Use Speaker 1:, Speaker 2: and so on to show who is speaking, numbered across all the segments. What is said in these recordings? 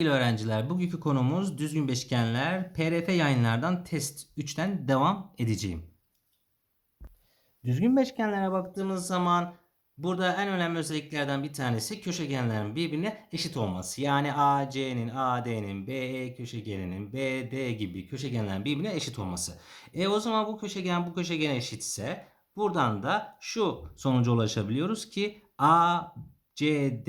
Speaker 1: Sevgili öğrenciler, bugünkü konumuz düzgün beşgenler. PRF yayınlardan test 3'ten devam edeceğim. Düzgün beşgenlere baktığımız zaman burada en önemli özelliklerden bir tanesi köşegenlerin birbirine eşit olması. Yani AC'nin, AD'nin, BE köşegeninin, BD gibi köşegenlerin birbirine eşit olması. E o zaman bu köşegen bu köşegene eşitse buradan da şu sonuca ulaşabiliyoruz ki ACD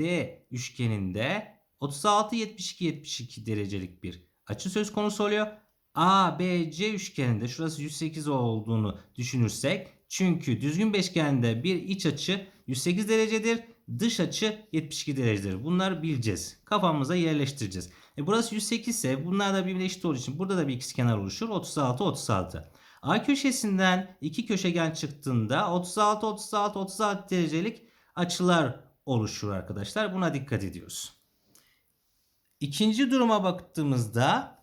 Speaker 1: üçgeninde 36 72 72 derecelik bir açı söz konusu oluyor. ABC üçgeninde şurası 108 olduğunu düşünürsek çünkü düzgün beşgende bir iç açı 108 derecedir. Dış açı 72 derecedir. Bunları bileceğiz. Kafamıza yerleştireceğiz. E burası 108 ise bunlar da birbirine eşit olduğu için burada da bir ikizkenar oluşur. 36 36. A köşesinden iki köşegen çıktığında 36 36 36 derecelik açılar oluşur arkadaşlar. Buna dikkat ediyoruz. İkinci duruma baktığımızda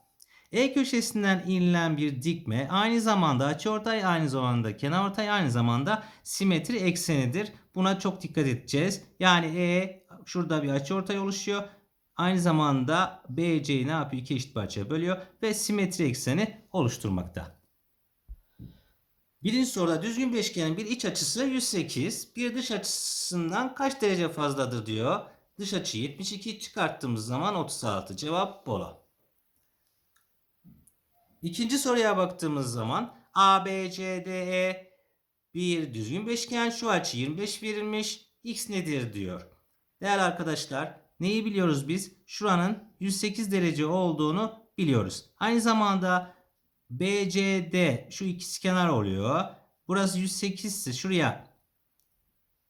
Speaker 1: E köşesinden inilen bir dikme aynı zamanda açıortay aynı zamanda kenarortay aynı zamanda simetri eksenidir. Buna çok dikkat edeceğiz. Yani E şurada bir açıortay oluşuyor. Aynı zamanda BC'yi ne yapıyor? İki eşit parçaya bölüyor ve simetri ekseni oluşturmakta. Birinci soruda düzgün beşgenin bir iç açısı 108, bir dış açısından kaç derece fazladır diyor. Dış açı 72 çıkarttığımız zaman 36. Cevap Bolu. İkinci soruya baktığımız zaman ABCDE bir düzgün beşgen şu açı 25 verilmiş. X nedir diyor. Değerli arkadaşlar neyi biliyoruz biz? Şuranın 108 derece olduğunu biliyoruz. Aynı zamanda BCD şu ikisi kenar oluyor. Burası 108 ise şuraya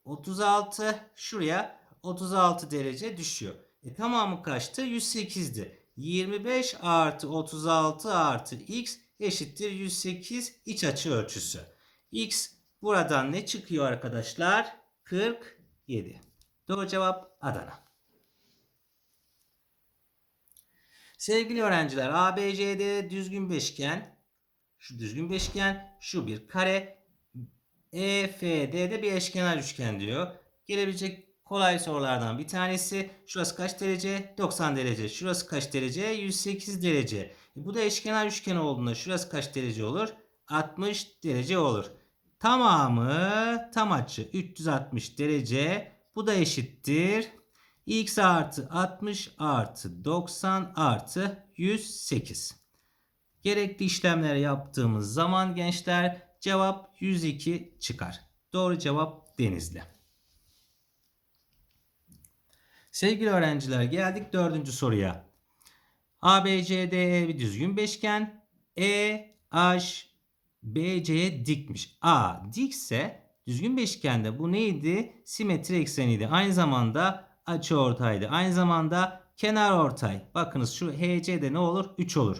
Speaker 1: 36 şuraya 36 derece düşüyor. E tamamı kaçtı? 108'di. 25 artı 36 artı x eşittir 108 iç açı ölçüsü. x buradan ne çıkıyor arkadaşlar? 47. Doğru cevap Adana. Sevgili öğrenciler ABCD düzgün beşgen. Şu düzgün beşgen şu bir kare. EFD'de bir eşkenar üçgen diyor. Gelebilecek kolay sorulardan bir tanesi. Şurası kaç derece? 90 derece. Şurası kaç derece? 108 derece. E bu da eşkenar üçgen olduğunda şurası kaç derece olur? 60 derece olur. Tamamı tam açı 360 derece. Bu da eşittir. X artı 60 artı 90 artı 108. Gerekli işlemleri yaptığımız zaman gençler cevap 102 çıkar. Doğru cevap Denizli. Sevgili öğrenciler geldik dördüncü soruya. ABCDE bir düzgün beşgen. E, H, BC'ye dikmiş. A dikse düzgün beşgende bu neydi? Simetri ekseniydi. Aynı zamanda açı ortaydı. Aynı zamanda kenar ortay. Bakınız şu HC'de ne olur? 3 olur.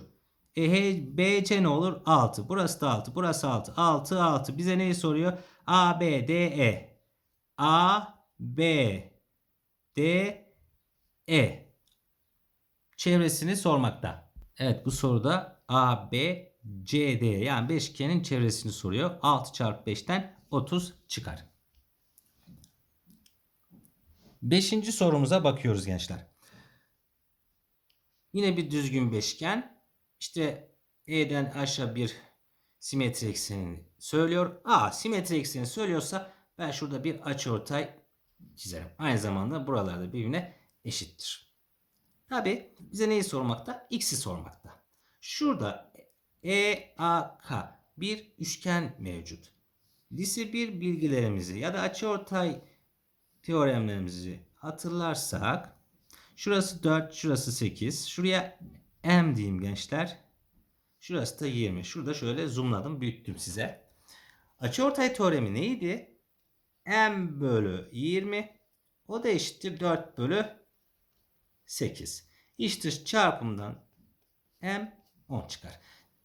Speaker 1: E, H, BC ne olur? 6. Burası da 6. Burası 6. 6 6. Bize neyi soruyor? A, B, D, E. A, B, D, E. Çevresini sormakta. Evet bu soruda A, B, C, D yani beşgenin çevresini soruyor. 6 çarpı 5'ten 30 çıkar. Beşinci sorumuza bakıyoruz gençler. Yine bir düzgün beşgen. İşte E'den aşağı bir simetri eksenini söylüyor. A simetri ekseni söylüyorsa ben şurada bir açıortay çizerim. Aynı zamanda buralarda birbirine eşittir. Tabi bize neyi sormakta? X'i sormakta. Şurada EAK bir üçgen mevcut. Lise 1 bilgilerimizi ya da açıortay teoremlerimizi hatırlarsak şurası 4, şurası 8. Şuraya M diyeyim gençler. Şurası da 20. Şurada şöyle zoomladım, büyüttüm size. Açıortay teoremi neydi? M bölü 20 o da eşittir 4 bölü 8. İç dış çarpımdan M 10 çıkar.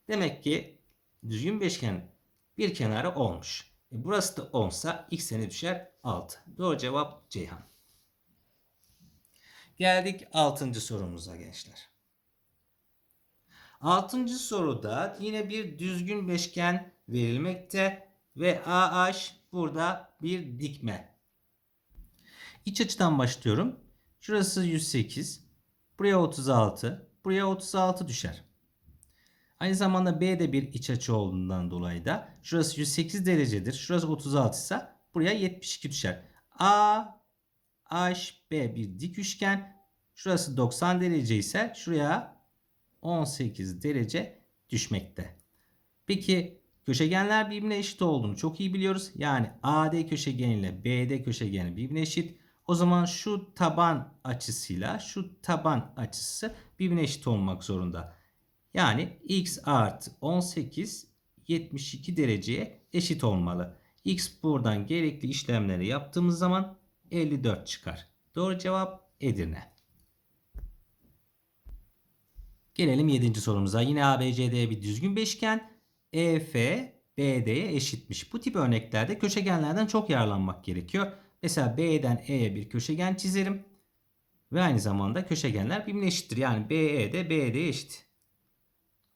Speaker 1: Demek ki düzgün beşgen bir kenarı olmuş. E burası da 10 sa x'e düşer 6. Doğru cevap Ceyhan. Geldik 6. sorumuza gençler. 6. soruda yine bir düzgün beşgen verilmekte ve AH burada bir dikme. İç açıdan başlıyorum. Şurası 108. Buraya 36. Buraya 36 düşer. Aynı zamanda B de bir iç açı olduğundan dolayı da şurası 108 derecedir. Şurası 36 ise buraya 72 düşer. A, H, B bir dik üçgen. Şurası 90 derece ise şuraya 18 derece düşmekte. Peki köşegenler birbirine eşit olduğunu çok iyi biliyoruz. Yani AD köşegeni ile BD köşegeni birbirine eşit. O zaman şu taban açısıyla şu taban açısı birbirine eşit olmak zorunda. Yani x artı 18 72 dereceye eşit olmalı. x buradan gerekli işlemleri yaptığımız zaman 54 çıkar. Doğru cevap Edirne. Gelelim 7. sorumuza. Yine ABCD bir düzgün beşgen. EF BD'ye eşitmiş. Bu tip örneklerde köşegenlerden çok yararlanmak gerekiyor. Mesela B'den E'ye bir köşegen çizerim. Ve aynı zamanda köşegenler birbirine eşittir. Yani BE de BD'ye eşit.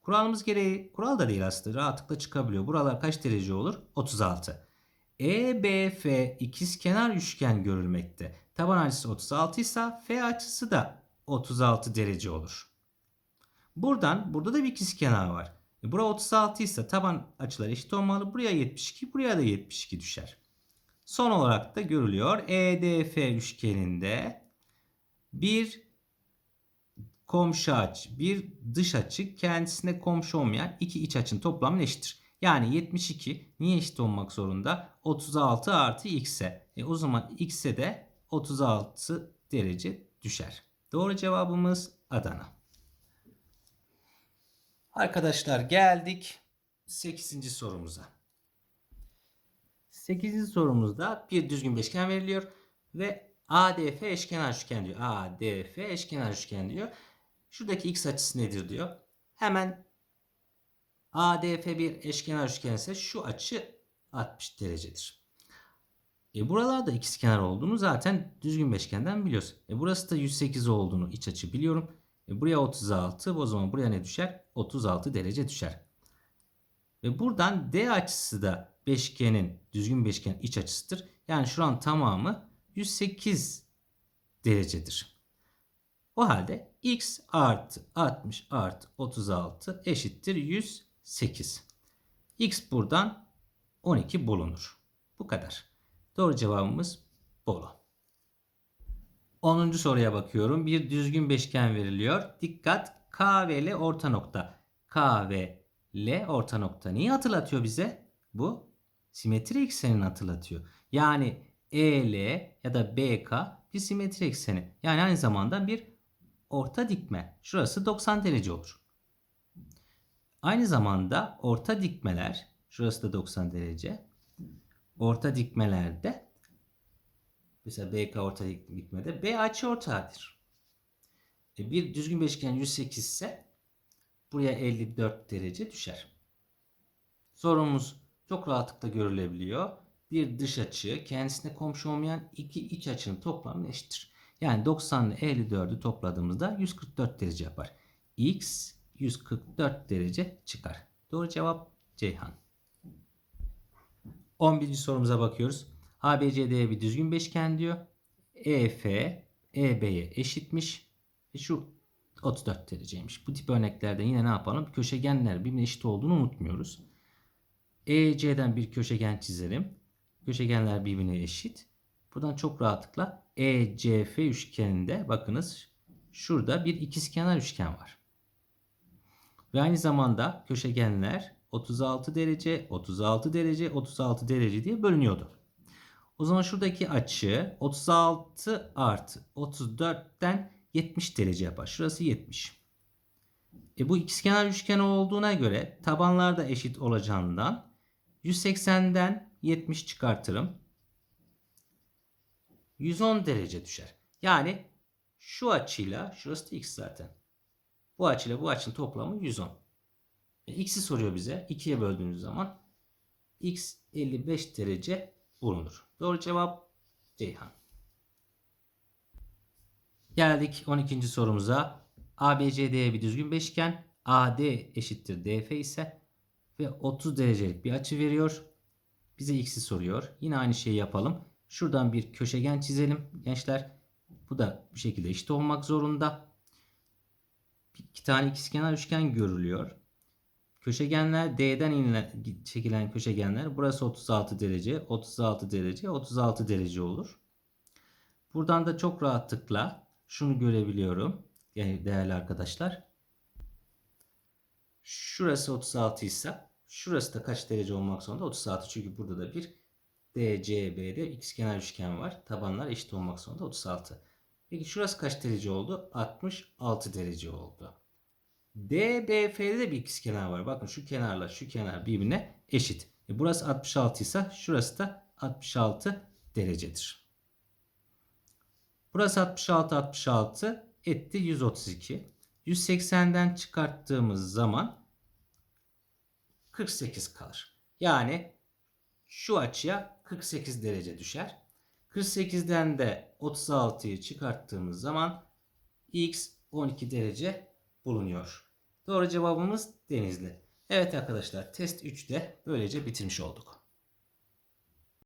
Speaker 1: Kuralımız gereği, kural da değil aslında rahatlıkla çıkabiliyor. Buralar kaç derece olur? 36. EBF ikizkenar üçgen görülmekte. Taban açısı 36 ise F açısı da 36 derece olur. Buradan burada da bir ikizkenar var. E bura 36 ise taban açıları eşit olmalı. Buraya 72, buraya da 72 düşer. Son olarak da görülüyor. EDF üçgeninde bir komşu açı, bir dış açı kendisine komşu olmayan iki iç açının toplamı eşittir. Yani 72 niye eşit olmak zorunda? 36 artı x'e. E o zaman x'e de 36 derece düşer. Doğru cevabımız Adana. Arkadaşlar geldik 8. sorumuza. 8. sorumuzda bir düzgün beşgen veriliyor ve ADF eşkenar üçgen diyor. ADF eşkenar üçgen diyor. Şuradaki x açısı nedir diyor. Hemen ADF bir eşkenar üçgen ise şu açı 60 derecedir. E buralarda ikizkenar olduğunu zaten düzgün beşgenden biliyoruz. E burası da 108 olduğunu iç açı biliyorum. E buraya 36 o zaman buraya ne düşer? 36 derece düşer. Ve buradan D açısı da beşgenin düzgün beşgen iç açısıdır. Yani şuran tamamı 108 derecedir. O halde x artı 60 artı 36 eşittir 108. x buradan 12 bulunur. Bu kadar. Doğru cevabımız Bolu. 10. soruya bakıyorum. Bir düzgün beşgen veriliyor. Dikkat K ve L orta nokta. K ve L orta nokta. Neyi hatırlatıyor bize? Bu simetri eksenini hatırlatıyor. Yani EL ya da BK bir simetri ekseni. Yani aynı zamanda bir orta dikme. Şurası 90 derece olur. Aynı zamanda orta dikmeler, şurası da 90 derece. Orta dikmelerde mesela BK orta dikmede B açı ortağıdır. E bir düzgün beşgen 108 ise buraya 54 derece düşer. Sorumuz çok rahatlıkla görülebiliyor. Bir dış açı kendisine komşu olmayan iki iç açının toplamı eşittir. Yani 90 ile 54'ü topladığımızda 144 derece yapar. X 144 derece çıkar. Doğru cevap Ceyhan. 11. sorumuza bakıyoruz. ABCD'ye bir düzgün beşgen diyor. EF EB'ye eşitmiş. E şu 34 dereceymiş. Bu tip örneklerde yine ne yapalım? Köşegenler birbirine eşit olduğunu unutmuyoruz. EC'den bir köşegen çizelim. Köşegenler birbirine eşit. Buradan çok rahatlıkla ECF üçgeninde bakınız şurada bir ikizkenar üçgen var. Ve aynı zamanda köşegenler 36 derece, 36 derece, 36 derece diye bölünüyordu. O zaman şuradaki açı 36 artı 34'ten 70 derece yapar. Şurası 70. E bu ikizkenar üçgen olduğuna göre tabanlar da eşit olacağından 180'den 70 çıkartırım. 110 derece düşer. Yani şu açıyla şurası da x zaten. Bu açıyla bu açının toplamı 110. E, x'i soruyor bize. 2'ye böldüğümüz zaman x 55 derece bulunur. Doğru cevap Ceyhan. Geldik 12. sorumuza. ABCD'ye bir düzgün beşgen. AD eşittir DF ise ve 30 derecelik bir açı veriyor. Bize x'i soruyor. Yine aynı şeyi yapalım. Şuradan bir köşegen çizelim gençler. Bu da bu şekilde eşit olmak zorunda. tane ikizkenar üçgen görülüyor. Köşegenler D'den inilen, çekilen köşegenler burası 36 derece, 36 derece, 36 derece olur. Buradan da çok rahatlıkla şunu görebiliyorum. Değerli arkadaşlar. Şurası 36 ise şurası da kaç derece olmak zorunda? 36. Çünkü burada da bir DCB'de ikizkenar üçgen var. Tabanlar eşit olmak zorunda 36. Peki şurası kaç derece oldu? 66 derece oldu. DBF'de de bir ikizkenar var. Bakın şu kenarla şu kenar birbirine eşit. E burası 66 ise şurası da 66 derecedir. Burası 66 66 etti 132. 180'den çıkarttığımız zaman 48 kalır. Yani şu açıya 48 derece düşer. 48'den de 36'yı çıkarttığımız zaman x 12 derece bulunuyor. Doğru cevabımız Denizli. Evet arkadaşlar test 3'te böylece bitirmiş olduk.